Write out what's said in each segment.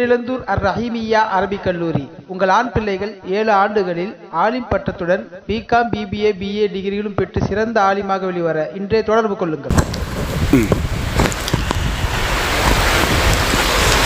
பேரிழந்தூர் அர் ரஹீமியா அரபிக் கல்லூரி உங்கள் ஆண் பிள்ளைகள் ஏழு ஆண்டுகளில் ஆலிம் பட்டத்துடன் பிகாம் பிபிஏ பிஏ டிகிரிகளும் பெற்று சிறந்த ஆலிமாக வெளிவர இன்றே தொடர்பு கொள்ளுங்கள்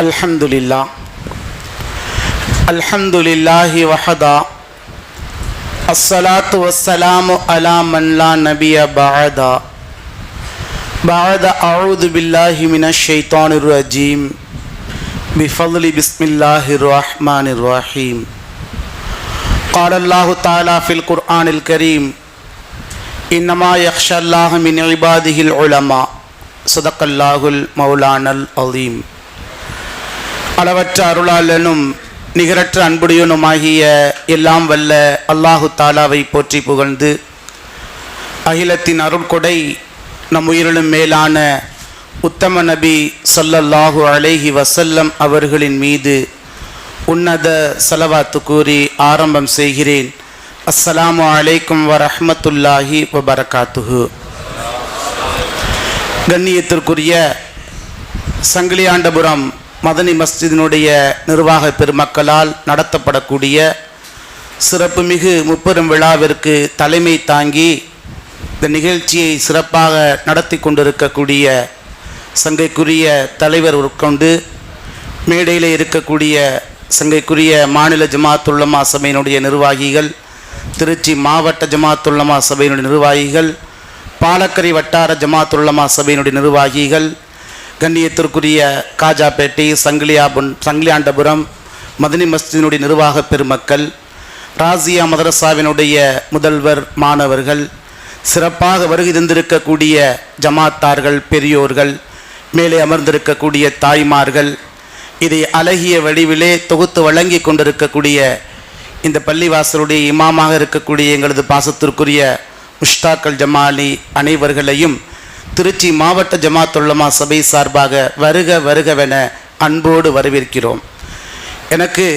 الحمد لله الحمد لله وحدا الصلاة والسلام على من لا نبي بعدا بعد أعوذ بالله من الشيطان الرجيم بفضل بسم الله الرحمن الرحيم قال الله تعالى في القرآن الكريم إنما يخشى الله من عباده العلماء صدق الله المولانا العظيم அளவற்ற அருளாளனும் நிகரற்ற அன்புடையனுமாகிய எல்லாம் வல்ல அல்லாஹு தாலாவை போற்றி புகழ்ந்து அகிலத்தின் அருட்கொடை நம் உயிரிலும் மேலான உத்தம நபி ஸல்லல்லாஹு அலேஹி வசல்லம் அவர்களின் மீது உன்னத சலவாத்து கூறி ஆரம்பம் செய்கிறேன். அஸ்ஸலாமு அலைக்கும் வரஹமத்துல்லாஹி வபரகாத்துஹு. கண்ணியத்திற்குரிய சங்கிலியாண்டபுரம் மதனி மஸ்ஜிதினுடைய நிர்வாக பெருமக்களால் நடத்தப்படக்கூடிய சிறப்புமிகு முப்பெரும் விழாவிற்கு தலைமை தாங்கி இந்த நிகழ்ச்சியை சிறப்பாக நடத்தி கொண்டிருக்கக்கூடிய சங்கைக்குரிய தலைவர் உட்கொண்டு மேடையில் இருக்கக்கூடிய சங்கைக்குரிய மாநில ஜமாத்துல்லமா சபையினுடைய நிர்வாகிகள் திருச்சி மாவட்ட ஜமாத்துல்லமா சபையினுடைய நிர்வாகிகள் பாலக்கரை வட்டார ஜமாத்துல்லமா சபையினுடைய நிர்வாகிகள் கண்ணியத்திற்குரிய காஜாப்பேட்டை சங்கிலியாபுன் சங்கிலியாண்டபுரம் மதினி மஸ்ஜிதினுடைய நிர்வாக பெருமக்கள் ராசியா மதரசாவினுடைய முதல்வர் மாணவர்கள் சிறப்பாக வருகை தந்திருக்கக்கூடிய ஜமாத்தார்கள் பெரியோர்கள் மேலே அமர்ந்திருக்கக்கூடிய தாய்மார்கள் இதை அழகிய வடிவிலே தொகுத்து வழங்கி கொண்டிருக்கக்கூடிய இந்த பள்ளிவாசலுடைய இமாமாக இருக்கக்கூடிய எங்களது பாசத்திற்குரிய முஷ்தாக்கல் ஜமாலி அனைவர்களையும் திருச்சி மாவட்ட ஜமாத்துள்ளமா சபை சார்பாக வருக வருகவென அன்போடு வரவேற்கிறோம். எனக்கு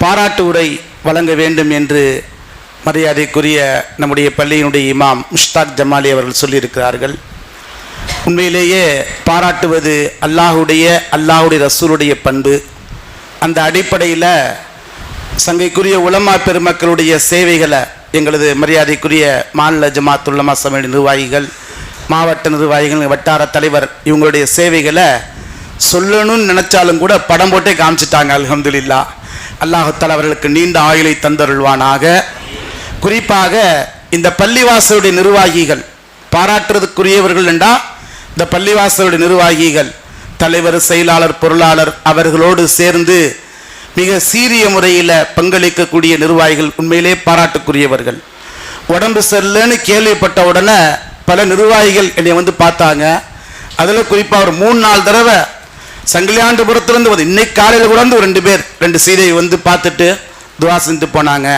பாராட்டு உரை வழங்க வேண்டும் என்று மரியாதைக்குரிய நம்முடைய பள்ளியினுடைய இமாம் முஷ்தாக் ஜமாலி அவர்கள் சொல்லியிருக்கிறார்கள். உண்மையிலேயே பாராட்டுவது அல்லாஹுடைய அல்லாஹுடைய ரசூலுடைய பண்பு. அந்த அடிப்படையில் சங்கைக்குரிய உலமா பெருமக்களுடைய சேவைகளை எங்களது மரியாதைக்குரிய மாநில ஜமாத் உலமா சபையுடைய நிர்வாகிகள் மாவட்ட நிர்வாகிகள் வட்டார தலைவர் இவங்களுடைய சேவைகளை சொல்லணும்னு நினச்சாலும் கூட படம் போட்டே காமிச்சிட்டாங்க அலமதுல்லா அல்லாஹத்தால் அவர்களுக்கு நீண்ட ஆயுளை தந்தருள்வானாக. குறிப்பாக இந்த பள்ளிவாசலுடைய நிர்வாகிகள் பாராட்டுறதுக்குரியவர்கள் என்றால் இந்த பள்ளிவாசலுடைய நிர்வாகிகள் தலைவர் செயலாளர் பொருளாளர் அவர்களோடு சேர்ந்து மிக சீரிய முறையில் பங்களிக்கக்கூடிய நிர்வாகிகள் உண்மையிலே பாராட்டுக்குரியவர்கள். உடம்பு சரியில்லைன்னு கேள்விப்பட்ட உடனே பல நிர்வாகிகள் என்னை வந்து பார்த்தாங்க. அதில் குறிப்பாக ஒரு மூணு நாலு தடவை சங்கிலியாண்டுபுரத்துலேருந்து வந்து இன்னைக்கு காலையில் கூட வந்து ஒரு ரெண்டு பேர் ரெண்டு சீதையை வந்து பார்த்துட்டு துவா செஞ்சு போனாங்க.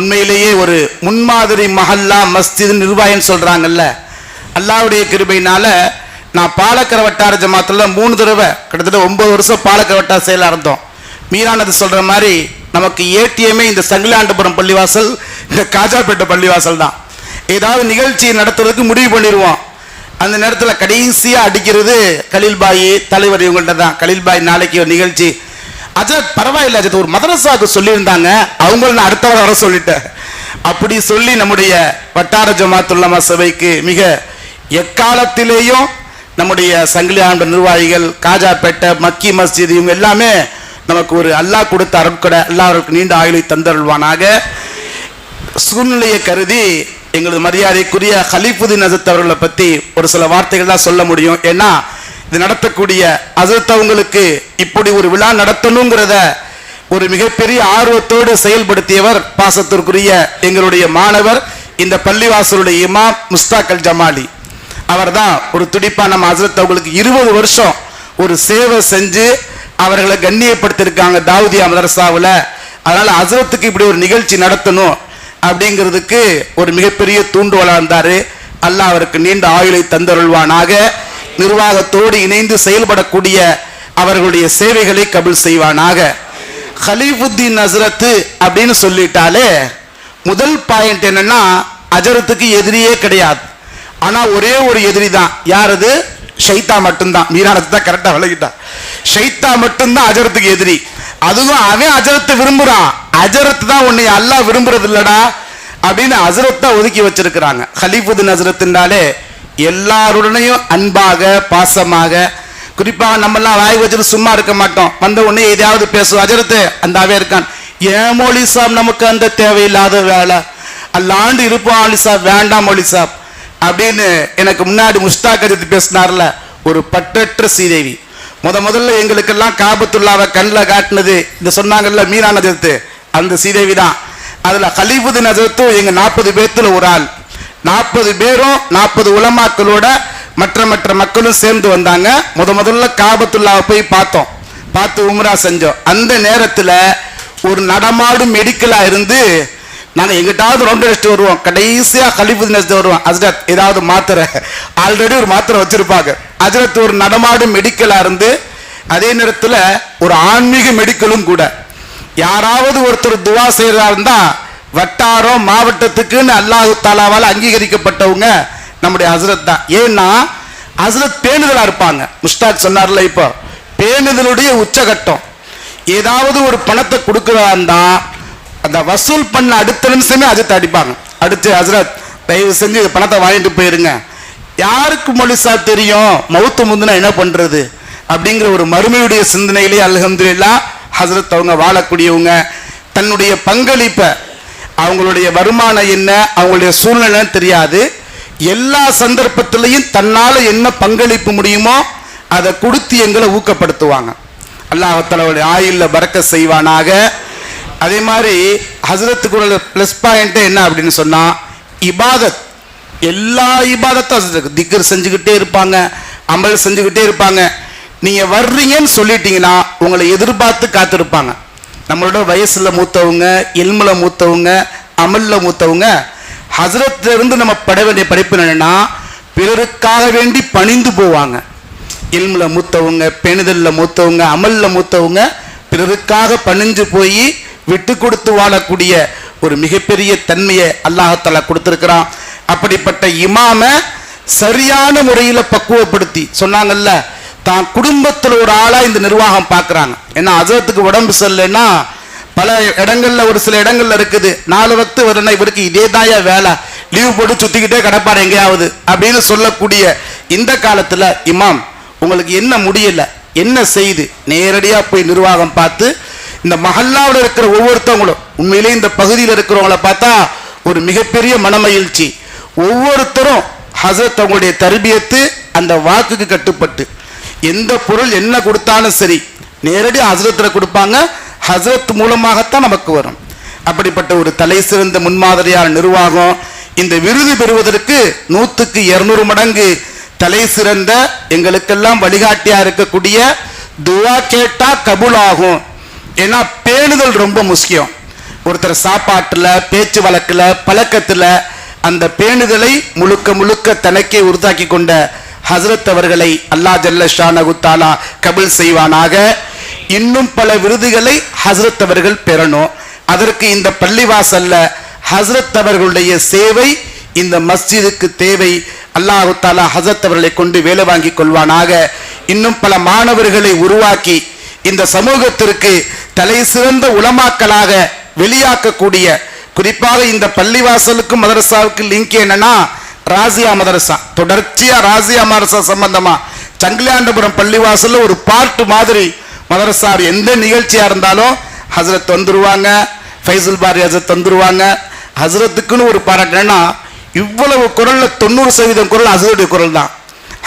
உண்மையிலேயே ஒரு முன்மாதிரி மஹல்லா மஸ்ஜித் நிர்வாகின்னு சொல்கிறாங்கல்ல அல்லாவுடைய கிருபையினால நான் பாலக்கர வட்டார ஜமாத்தில் மூணு தடவை கிட்டத்தட்ட ஒம்பது வருஷம் பாலக்கர வட்டார செயலாக இருந்தோம் மீரானது சொல்கிற மாதிரி நமக்கு ஏடிஎம்மே இந்த சங்கிலாண்டபுரம் பள்ளிவாசல் இந்த காஜாப்பேட்டை பள்ளிவாசல் தான். ஏதாவது நிகழ்ச்சி நடத்துறதுக்கு முடிவு பண்ணிடுவோம். அந்த நேரத்தில் கடைசியாக அடிக்கிறது கலீல் பாய் தலைவர் இவங்கள்ட்ட தான். கலீல் பாய் நாளைக்கு ஒரு நிகழ்ச்சி. அஜத் பரவாயில்ல அஜத் ஒரு மதரசாவுக்கு சொல்லியிருந்தாங்க. அவங்கள நான் அடுத்த வாரம் வர சொல்லிட்டேன். அப்படி சொல்லி நம்முடைய வட்டார ஜமாத்துல்லமா சபைக்கு மிக எக்காலத்திலேயும் நம்முடைய சங்கிலி ஆண்ட நிர்வாகிகள் காஜாப்பேட்டை மக்கி மஸ்ஜித் இவங்க எல்லாமே நமக்கு ஒரு அல்லாஹ் கொடுத்த அருட்கொடை அல்லாஹருக்கு நீண்ட ஆயுளை தந்தருள்வானாக. சூழ்நிலையை கருதி எங்களது மரியாதைக்குரிய ஹலிஃபுதீன் அசத் அவர்களை பற்றி ஒரு சில வார்த்தைகள் தான் சொல்ல முடியும். ஏன்னா இது நடத்தக்கூடிய அசத்தவங்களுக்கு இப்படி ஒரு விழா நடத்தணுங்கிறத ஒரு மிகப்பெரிய ஆர்வத்தோடு செயல்படுத்தியவர் பாசத்திற்குரிய எங்களுடைய மாணவர் இந்த பள்ளிவாசலுடைய இமாம் முஸ்தாக்கல் ஜமாலி. அவர்தான் ஒரு துடிப்பா நம்ம ஹசரத் அவங்களுக்கு இருபது வருஷம் ஒரு சேவை செஞ்சு அவர்களை கண்ணியப்படுத்தியிருக்காங்க தாவூதியா மதரசாவில் அதனால ஹசரத்துக்கு இப்படி ஒரு நிகழ்ச்சி நடத்தணும் அப்படிங்கிறதுக்கு ஒரு மிகப்பெரிய தூண்டுகோலாக இருந்தார். அல்லாஹ் அவருக்கு நீண்ட ஆயுளை தந்தருள்வானாக. நிர்வாகத்தோடு இணைந்து செயல்படக்கூடிய அவர்களுடைய சேவைகளை கபில் செய்வானாக. ஹலீஃபுத்தீன் ஹசரத்து அப்படின்னு சொல்லிட்டாலே முதல் பாயிண்ட் என்னன்னா அஜரத்துக்கு எதிரியே கிடையாது. ஆனா ஒரே ஒரு எதிரி தான். யார் அது ஷைத்தா மட்டும்தான். மீரானத்தை தான் கரெக்டா விளக்கிட்டான் ஷைத்தா மட்டும்தான் அஜரத்துக்கு எதிரி. அதுவும் அவன் அஜரத்தை விரும்புறான். அஜரத் தான் உன்னை அல்லா விரும்புறது இல்லடா அப்படின்னு அஜரத்தை ஒதுக்கி வச்சிருக்கிறாங்க. ஹலீஃபுதீன் அஜரத்துனாலே எல்லாருடனையும் அன்பாக பாசமாக குறிப்பாக நம்மெல்லாம் வாய் வச்சுட்டு சும்மா இருக்க மாட்டோம். வந்த உடனே எதையாவது பேசுவோம். அஜரத்து அந்தாவே இருக்கான். ஏன் மொழி சாப் நமக்கு அந்த தேவையில்லாத வேலை? அல்லாண்டு இருப்போம் அலி சாப். வேண்டாம் மொழி சாப். அப்படின்னு எனக்கு முன்னாடி முஸ்தாக் அஜித் பேசினார்ல ஒரு பற்றற்ற சீதேவி முத முதல்ல எங்களுக்கெல்லாம் காபத்துல்லாவை கண்ணில் காட்டினது இந்த சொன்னாங்கல்ல மீனா நஜரத்து அந்த சீதேவி தான். அதில் கலீபுதீன் நஜரத்தும் எங்கள் நாற்பது பேர்த்தில் ஒரு ஆள். நாற்பது பேரும் நாற்பது உலமாக்களோட மற்ற மற்ற மக்களும் சேர்ந்து வந்தாங்க. முத முதல்ல காபத்துல்லாவை போய் பார்த்தோம். பார்த்து உம்ரா செஞ்சோம். அந்த நேரத்தில் ஒரு நடமாடும் மெடிக்கலாக இருந்து நாங்கள் எங்கிட்டாவது ரவுண்ட் அடிச்சுட்டு வருவோம். கடைசியாக கழிப்பு அஜித் வருவோம். அஜரத் ஏதாவது மாத்திரை. ஆல்ரெடி ஒரு மாத்திரை வச்சுருப்பாங்க. அஜரத் ஒரு நடமாடும் மெடிக்கலாக இருந்து அதே நேரத்தில் ஒரு ஆன்மீக மெடிக்கலும் கூட. யாராவது ஒருத்தர் துவா செய்கிறதா இருந்தால் வட்டாரம் மாவட்டத்துக்குன்னு அல்லாஹு தாலாவால் அங்கீகரிக்கப்பட்டவங்க நம்முடைய ஹசரத் தான். ஏன்னா ஹசரத் பேணுதலாக இருப்பாங்க. முஸ்தாக் சொன்னார்ல இப்போ பேணுதலுடைய உச்சகட்டம். ஏதாவது ஒரு பணத்தை கொடுக்குறதா இருந்தால் அந்த வசூல் பண்ண அடுத்த நிமிஷமே அஜித் அடிப்பாங்க. அடுத்து ஹசரத் தயவு செஞ்சு இந்த பணத்தை வாங்கிட்டு போயிருங்க. யாருக்கு மொழிசா தெரியும்? மவுத்து முந்தினா என்ன பண்றது? அப்படிங்கிற ஒரு மறுமையுடைய சிந்தனையிலே அல்ஹம்துலில்லா ஹசரத் அவங்க வாழக்கூடியவங்க தன்னுடைய பங்களிப்பை அவங்களுடைய வருமானம் என்ன அவங்களுடைய சூழ்நிலைன்னு தெரியாது. எல்லா சந்தர்ப்பத்திலையும் தன்னால் என்ன பங்களிப்பு முடியுமோ அதை கொடுத்து எங்களை ஊக்கப்படுத்துவாங்க. அல்லாஹத்தலவுடைய ஆயுள்ல பறக்க செய்வானாக. அதே மாதிரி ஹசரத்துக்கு ப்ளஸ் பாயிண்ட்டு என்ன அப்படின்னு சொன்னால் இபாதத். எல்லா இபாதத்தும் ஹசரத்துக்கு. திக்கர் செஞ்சுக்கிட்டே இருப்பாங்க அமல் செஞ்சுக்கிட்டே இருப்பாங்க. நீங்கள் வர்றீங்கன்னு சொல்லிட்டீங்கன்னா உங்களை எதிர்பார்த்து காத்திருப்பாங்க. நம்மளோட வயசில் மூத்தவங்க எல்மில் மூத்தவங்க அமல்ல மூத்தவங்க ஹசரத்திலிருந்து நம்ம பட வேண்டிய படிப்பு என்னென்னா பிறருக்காக வேண்டி பணிந்து போவாங்க. எல்மில் மூத்தவங்க பெணுதல்ல மூத்தவங்க அமல்ல மூத்தவங்க பிறருக்காக பணிஞ்சு போய் விட்டு கொடுத்து வாழக்கூடிய ஒரு மிகப்பெரிய தன்மையை அல்லாஹால கொடுத்திருக்கிறான். அப்படிப்பட்ட இமாம சரியான முறையில பக்குவப்படுத்தி சொன்னாங்கல்ல தான் குடும்பத்தில் ஒரு ஆளா இந்த நிர்வாகம் பார்க்கறாங்க. ஏன்னா அசத்துக்கு உடம்பு சரியில்லைன்னா பல இடங்கள்ல ஒரு சில இடங்கள்ல இருக்குது. நாலு வக்து வரணும் இவருக்கு இதே தாயா வேலை. லீவ் போட்டு சுத்திக்கிட்டே கிடப்பாரு எங்கேயாவது அப்படின்னு சொல்லக்கூடிய இந்த காலத்துல இமாம் உங்களுக்கு என்ன முடியல என்ன செய்து நேரடியா போய் நிர்வாகம் பார்த்து இந்த மஹல்லாவில் இருக்கிற ஒவ்வொருத்தவங்களும் உண்மையிலே இந்த பகுதியில் இருக்கிறவங்கள பார்த்தா ஒரு மிகப்பெரிய மனமகிழ்ச்சி. ஒவ்வொருத்தரும் ஹசரத் அவங்களுடைய தர்பியத்து அந்த வாக்குக்கு கட்டுப்பட்டு எந்த பொருள் என்ன கொடுத்தாலும் சரி நேரடி ஹசரத்தில் கொடுப்பாங்க ஹசரத் மூலமாகத்தான் நமக்கு வரும். அப்படிப்பட்ட ஒரு தலை சிறந்த முன்மாதிரியான நிர்வாகம் இந்த விருது பெறுவதற்கு நூற்றுக்கு இருநூறு மடங்கு தலை சிறந்த எங்களுக்கெல்லாம் வழிகாட்டியாக இருக்கக்கூடிய துவா கேட்டா கபுல் ஆகும் ஏன்னா பேணுதல் ரொம்ப முக்கியம். ஒருத்தர் சாப்பாட்டுல பேச்சு வழக்கில் பழக்கத்துல அந்த பேணுதலை முழுக்க முழுக்க தனக்கே உருதாக்கி கொண்ட ஹசரத் அவர்களை அல்லாஹ் ஜல்ல ஷானஹு கபில் செய்வானாக. இன்னும் பல விருதுகளை ஹசரத் அவர்கள் பெறணும். அதற்கு இந்த பள்ளிவாசல்ல ஹசரத் அவர்களுடைய சேவை இந்த மஸ்ஜிதுக்கு தேவை அல்லாஹு தாலா ஹசரத் அவர்களை கொண்டு வேலை வாங்கி கொள்வானாக. இன்னும் பல மாணவர்களை உருவாக்கி இந்த சமூகத்திற்கு தலை சிறந்த உலமாக்களாக வெளியாக்கக்கூடிய குறிப்பாக இந்த பள்ளிவாசலுக்கும் மதரசாவுக்கு லிங்க் என்னன்னா ராசியா மதரசா. தொடர்ச்சியா ராசியா மதரசா சம்பந்தமா சங்கிலியாண்டபுரம் பள்ளிவாசல்ல ஒரு பார்ட் மாதிரி மதரசா எந்த நிகழ்ச்சியா இருந்தாலும் ஹசரத் வந்துருவாங்க ஃபைசல் பாரி ஹசரத் வந்துருவாங்க ஹசரத்துக்குன்னு ஒரு பாராட்டுனா இவ்வளவு குரல்ல தொண்ணூறு சதவீதம் குரல் ஹசரத்துடைய குரல் தான்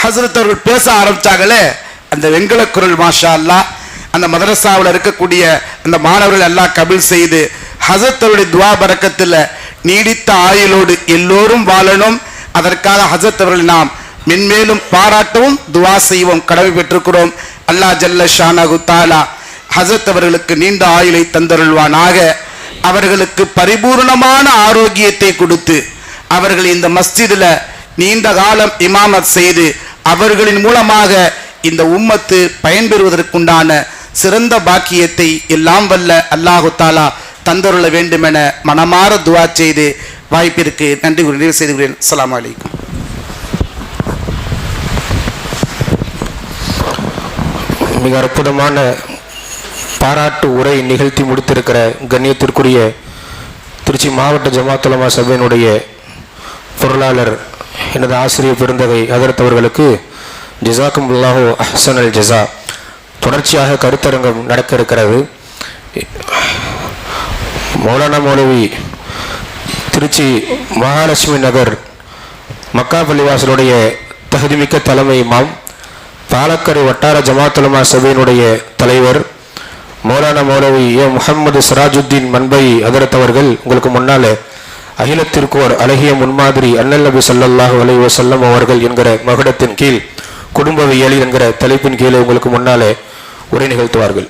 ஹசரத் அவர்கள் பேச ஆரம்பிச்சாங்களே அந்த வெங்கல குரல் மாஷா அல்லா அந்த மதரசாவில் இருக்கக்கூடிய அந்த மாணவர்கள் எல்லாம் கபில் செய்து ஹசத்தருடைய அவருடைய துவா பறக்கத்தில் நீடித்த ஆயுளோடு எல்லோரும் வாழணும். அதற்காக ஹசத் அவர்கள் நாம் மென்மேலும் பாராட்டவும் துவா செய்வோம் கடமை பெற்றுக்கிறோம் அல்லாஹ் ஜல்ல ஷானகு தாலா ஹசத் அவர்களுக்கு நீண்ட ஆயுளை தந்தருள்வானாக. அவர்களுக்கு பரிபூர்ணமான ஆரோக்கியத்தை கொடுத்து அவர்கள் இந்த மஸ்ஜிதில் நீண்ட காலம் இமாமத் செய்து அவர்களின் மூலமாக இந்த உம்மத்து பயன்பெறுவதற்குண்டான சிறந்த பாக்கியத்தை எல்லாம் வல்ல அல்லாஹு தாலா தந்தருள வேண்டுமென மனமாற துவா செய்து வாய்ப்பிற்கு நன்றி கூறி நிறைவு செய்து கொள்கிறேன் அஸ்ஸலாமு மிக அற்புதமான பாராட்டு உரை நிகழ்த்தி முடித்திருக்கிற கண்ணியத்திற்குரிய திருச்சி மாவட்ட ஜமாத்துலமா சபையினுடைய பொருளாளர் எனது ஆசிரியர் பெருந்தகை அதரத்தவர்களுக்கு ஜிசாக்கும் அல்லாஹோ அஹ்சன் அல் ஜஸா. தொடர்ச்சியாக கருத்தரங்கம் நடக்க இருக்கிறது மௌலானா மௌலவி திருச்சி மகாலட்சுமி நகர் மக்கா பள்ளிவாசலுடைய தகுதிமிக்க தலைமை இமாம் பாலக்கரை வட்டார ஜமாத்துலமா சபையினுடைய தலைவர் மௌலானா மௌலவி ஏ. முகமது சிராஜுத்தீன் மன்பை ஹதரத் அவர்கள். உங்களுக்கு முன்னாலே அகிலத்திற்கோர் அழகிய முன்மாதிரி அண்ணல் நபி ஸல்லல்லாஹு அலைஹி வஸல்லம் அவர்கள் என்கிற மகுடத்தின் கீழ் குடும்பவியல் என்கிற தலைப்பின் கீழே உங்களுக்கு முன்னாலே உரை நிகழ்த்துவார்கள்.